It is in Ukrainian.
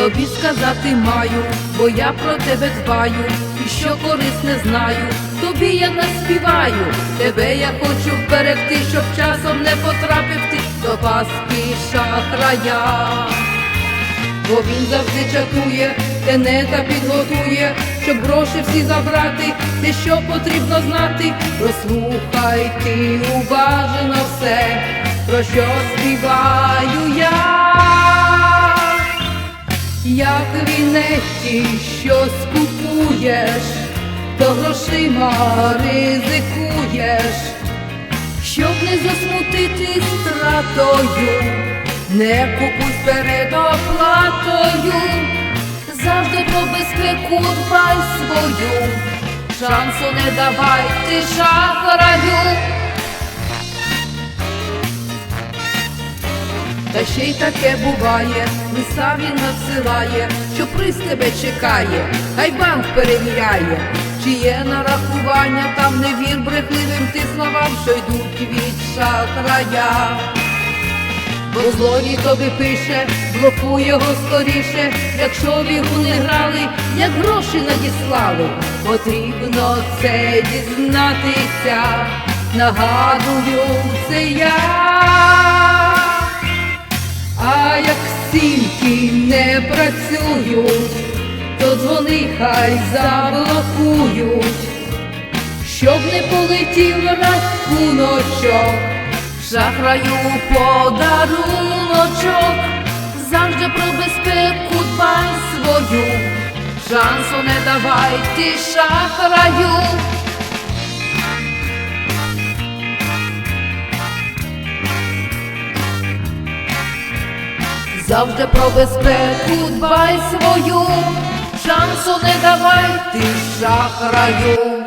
тобі сказати маю, бо я про тебе дбаю, і що корисне знаю, тобі я наспіваю, тебе я хочу вберегти, щоб часом не потрапив ти до паски шахрая. Бо він завжди чатує, тенета підготує, щоб гроші всі забрати, те, що потрібно знати, прослухай ти уважно все, про що співаю я, вінеті щось купуєш, то грошима ризикуєш, щоб не засмутити стратою. Не купуй з передоплатою, завжди про безпеку дбай свою, шансу не давай ти шахраю. Та ще й таке буває, лиса він надсилає, що приз тебе чекає, хай банк перевіряє, чи є нарахування, там не вір брехливим ти словам, що йдуть від шахрая. Бо злодій тобі пише, блокуй його скоріше, якщо в ігру не грали, як гроші надіслали, потрібно це дізнатися, нагадую це я, працюють, то дзвони хай заблокують, щоб не полетів рахуночок. Шахраю подаруночок, завжди про безпеку дбай свою, шансу не давай ти шахраю. Завжди про безпеку дбай свою, шансу не давай ти шахраю.